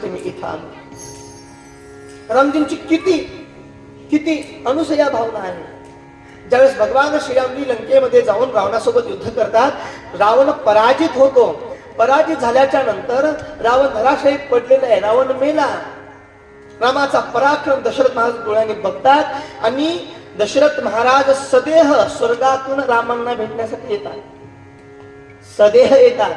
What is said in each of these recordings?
भेटण्यासाठी मी इथं आलो. रामजींची किती किती अनुसया भावना आहे. ज्यावेळेस भगवान श्रीरामजी लंकेमध्ये जाऊन रावणासोबत युद्ध करतात रावण पराजित होतो. पराजित झाल्याच्यानंतर रावण धराशयीत पडलेला आहे. रावण मेला. रामाचा पराक्रम दशरथ महाराज डोळ्याने बघतात आणि दशरथ महाराज सदेह स्वर्गातून रामांना भेटण्यासाठी येतात. सदेह येतात.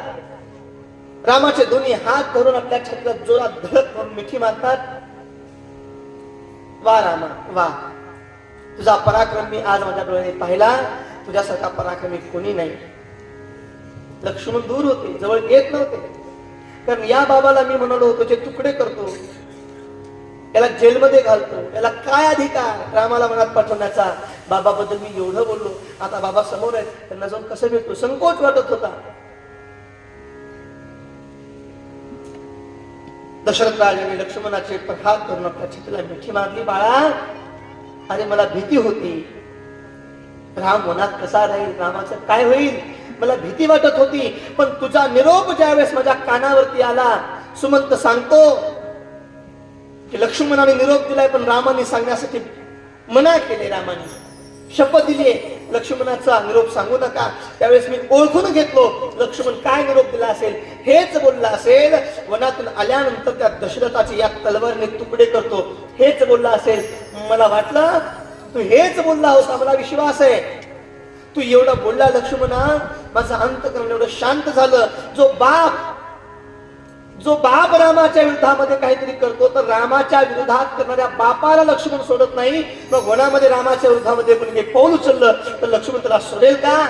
रामाचे दोन्ही हात धरून आपल्या छातीला जोरात धडक म्हणून मिठी मारतात. वा रामा वा. तुझा पराक्रम मी आज माझ्या डोळ्याने पाहिला. तुझ्यासारखा पराक्रमी कोणी नाही. लक्ष्मण दूर होते जवळ येत नव्हते. कारण या बाबाला मी म्हणालो होतो जे तुकडे करतो याला जेलमध्ये घालतो याला काय अधिकार? रामाला मनात पाठवण्याचा. बाबाबद्दल मी एवढं बोललो. आता बाबा समोर आहेत त्यांना जाऊन कसं भेटतो संकोच वाटत होता. दशरथ राजाने लक्ष्मणाचे प्रघात करून आपल्या छातीला मिठी मारली बाळा अरे मला भीती होती. राम मनात कसा राहील? रामाचं काय होईल? मला भीती वाटत होती पण तुझा निरोप ज्यावेळेस माझ्या कानावरती आला सुमंत सांगतो की लक्ष्मणाने निरोप दिलाय पण रामाने सांगण्यासाठी मना केले रामाने. शपथ दिली लक्ष्मणाचा निरोप सांगू नका. त्यावेळेस मी ओळखून घेतलो लक्ष्मण काय निरोप दिला असेल हेच बोलला असेल. वनातून आल्यानंतर त्या दशरथाचे या तलवारने तुकडे करतो हेच बोलला असेल. मला वाटलं तू हेच बोलला होता मला विश्वास आहे. तू एवढा बोलला लक्ष्मणा. माझं अंतकरण एवढं शांत झालं. जो बाप जो बाप रामाच्या विरोधामध्ये काहीतरी करतो तर रामाच्या विरोधात करणाऱ्या बापाला लक्ष्मण सोडत नाही. मग वनामध्ये रामाच्या विरोधामध्ये कोणी काही पाऊल उचललं तर लक्ष्मण त्याला सोडेल का?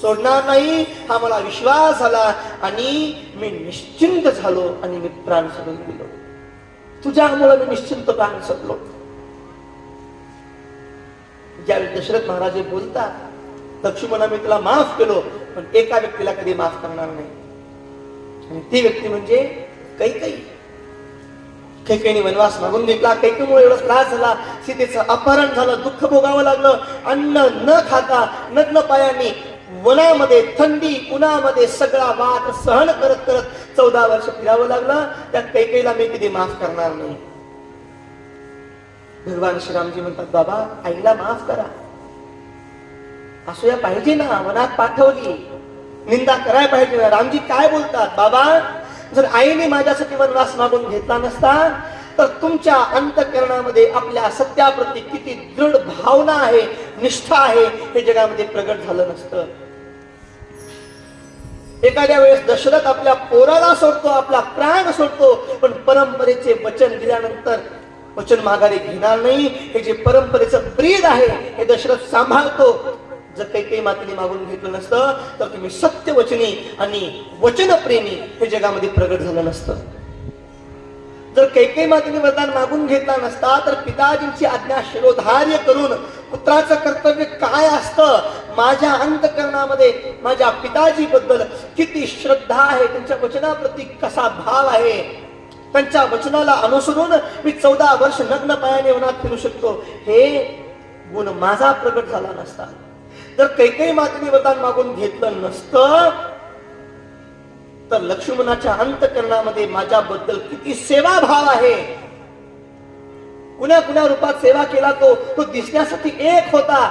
सोडणार नाही. हा मला विश्वास झाला आणि मी निश्चिंत झालो आणि मी प्राण सोडून दिलो तुझ्यामुळे मी निश्चिंत प्राण सोडलो. ज्यावेळी दशरथ महाराज बोलतात लक्ष्मणा मी तुला माफ केलो पण एका व्यक्तीला कधी माफ करणार नाही. आणि ती व्यक्ती म्हणजे कैकई. कैकईने वनवास मागून घेतला. कैकेमुळे एवढा त्रास झाला. सीतेचं अपहरण झालं. दुःख भोगावं लागलं. अन्न न खाता नग्न पायांनी वनामध्ये थंडी उन्हामध्ये सगळा वाद सहन करत करत चौदा वर्ष फिरावं लागलं. त्या कैकेला मी कधी माफ करणार नाही. भगवान श्रीरामजी म्हणतात बाबा आईला माफ करा. असूया पाहिजे ना. वनात पाठवली. निंदा करायला पाहिजे. रामजी काय बोलतात? बाबा जर आईने माझ्यासाठी वनवास मागून घेतला नसता तर तुमच्या अंतकरणामध्ये आपल्या सत्याप्रती किती दृढ भावना आहे निष्ठा आहे हे जगामध्ये प्रगट झालं नसतं. एखाद्या वेळेस दशरथ आपल्या पोराला सोडतो आपला प्राण सोडतो पण परंपरेचे वचन दिल्यानंतर वचन माघारी घेणार नाही. हे जे परंपरेचं ब्रीद आहे हे दशरथ सांभाळतो. जर काही काही मातीने मागून घेतलं नसतं तर तुम्ही सत्यवचनी आणि वचनप्रेमी हे जगामध्ये प्रगट झालं नसतं. जर कैकेय मातेने वरदान मागून घेतला नसता तर पिताजींची आज्ञा शिरोधार्य करून पुत्राचं कर्तव्य काय असतं? माझ्या अंतकरणामध्ये माझ्या पिताजी बद्दल किती श्रद्धा आहे त्यांच्या वचनाप्रती कसा भाव आहे? त्यांच्या वचनाला अनुसरून मी चौदा वर्ष नग्न पायाने वनात फिरू शकतो. हे गुण माझा प्रगट झाला नसता. जर काही मातेने वरदान मागून घेतलं नसतं तर लक्ष्मणाच्या अंतकरणामध्ये माझ्याबद्दल किती सेवा भाव आहे? कुण्या कुण्या रूपात सेवा केला तो तो दिसण्यासाठी एक होता.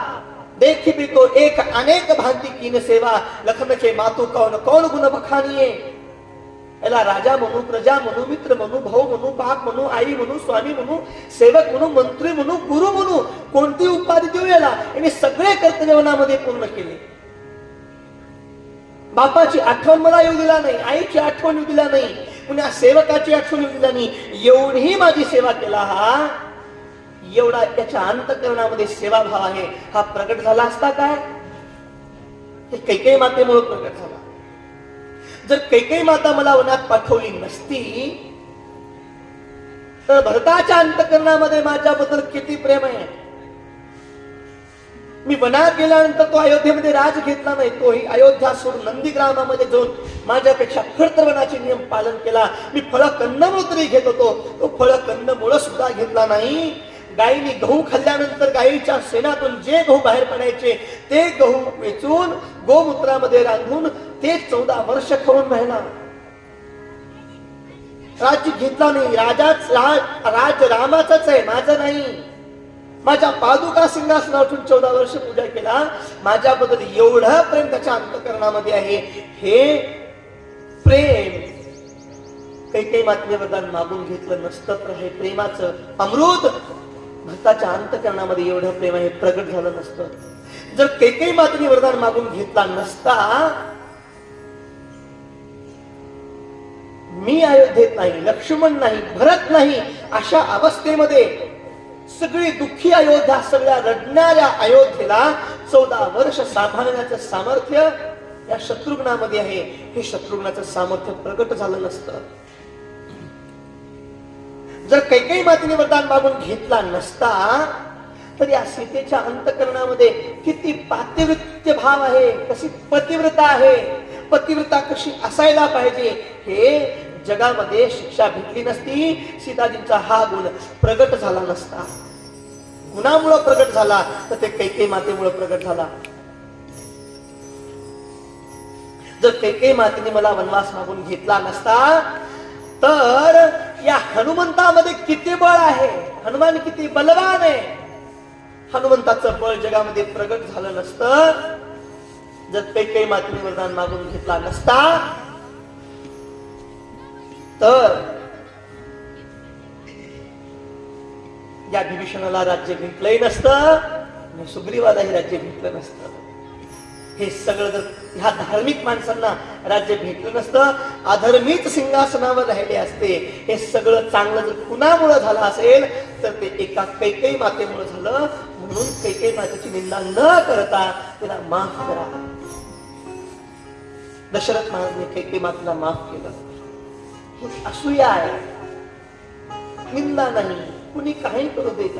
देखी भी तो एक अनेक भांती कीन सेवा लखनचे मातू कौन कौन गुण बखानिये? याला राजा म्हणू प्रजा म्हणू मित्र म्हणू भाऊ म्हणू बाप म्हणू आई म्हणू स्वामी म्हणू सेवक म्हणू मंत्री म्हणू गुरु म्हणू कोणती उपाधी देऊ याला? यांनी सगळे कर्तव्यवनामध्ये पूर्ण केले. बापाची आठवण मला येऊ दिला नाही आईची आठवण येऊ दिला नाही पुन्हा सेवकाची आठवण येऊ दिला नाही. एवढी माझी सेवा केला हा. एवढा त्याच्या अंतकरणामध्ये सेवाभाव आहे. हा प्रकट झाला असता काय? हे कैकेय मातेमुळे प्रकट झाला. जर कैकेयी माता मला वनात पाठवली नसती तर भरताच्या अंतकरणामध्ये माझ्याबद्दल किती प्रेम आहे? मी वनात गेल्यानंतर तो अयोध्येमध्ये राज घेतला नाही तोही अयोध्या सोडून नंदीग्रामामध्ये जाऊन माझ्यापेक्षा खडतरवनाचे नियम पालन केला. मी फळ कंदमूळ तरी घेत होतो तो फळ कंदमुळं सुद्धा घेतला नाही. गायीने गहू खाल्ल्यानंतर गायीच्या शेणातून जे गहू बाहेर पडायचे ते गहू वेचून गोमूत्रामध्ये रांधून ते चौदा वर्ष खाऊन राहिला. राज्य घेतला नाही. राजाच राज राज रामाचाच आहे. माझं नाही. माझ्या पादुका सिंहासनातून चौदा वर्ष पूजा केला. माझ्याबद्दल एवढं प्रेम त्याच्या अंतकरणामध्ये आहे. हे प्रेम. काही काही मातमी मागून घेतलं नसतं तर हे प्रेमाचं अमृत भक्ताच्या अंतकरणामध्ये एवढं प्रेम आहे प्रगट झालं नसतं. जर काही काही वरदान मागून घेतला नसता मी अयोध्येत नाही लक्ष्मण नाही भरत नाही अशा अवस्थेमध्ये सगळी दुःखी अयोध्या सगळ्या रडणाऱ्या अयोध्येला चौदा वर्ष सांभाळण्याचं सामर्थ्य या शत्रुघ्नामध्ये आहे. हे शत्रुघ्नाचं सामर्थ्य प्रकट झालं नसतं. जर कैकई मातीने वरदान मागून घेतला नसता तर या सीतेच्या अंतकरणामध्ये किती पातिवृत्य भाव आहे कशी पतिव्रता आहे पतिव्रता कशी असायला पाहिजे हे जगामध्ये शिक्षा भेटली नसती सीताजींचा हा गुण प्रगट झाला नसता. गुणामुळं प्रगट झाला तर ते कैके मातेमुळे प्रगट झाला. जर कैके मातेने मला वनवास मागून घेतला नसता तर या हनुमंतामध्ये किती बळ आहे? हनुमान किती बलवान आहे? हनुमंताचं बळ जगामध्ये प्रगट झालं नसतं. जर काही काही वरदान मागून घेतला नसता तर या विभीषणाला राज्य भेटलंही नसतं आणि सुग्रीवालाही राज्य भेटलं नसतं. हे सगळं जर ह्या धार्मिक माणसांना राज्य भेटलं नसतं अधर्मीच सिंहासनावर राहिले असते हे सगळं चांगलं जर कुणामुळं झालं असेल तर ते एका कैकई मातेमुळे झालं. म्हणून कैकई मातेची निंदा न करता तिला माफ करा. दशरथ महाराजने कैकई मातेला माफ केलं. असूया आहे. निंदा नाही. कुणी काही करू देत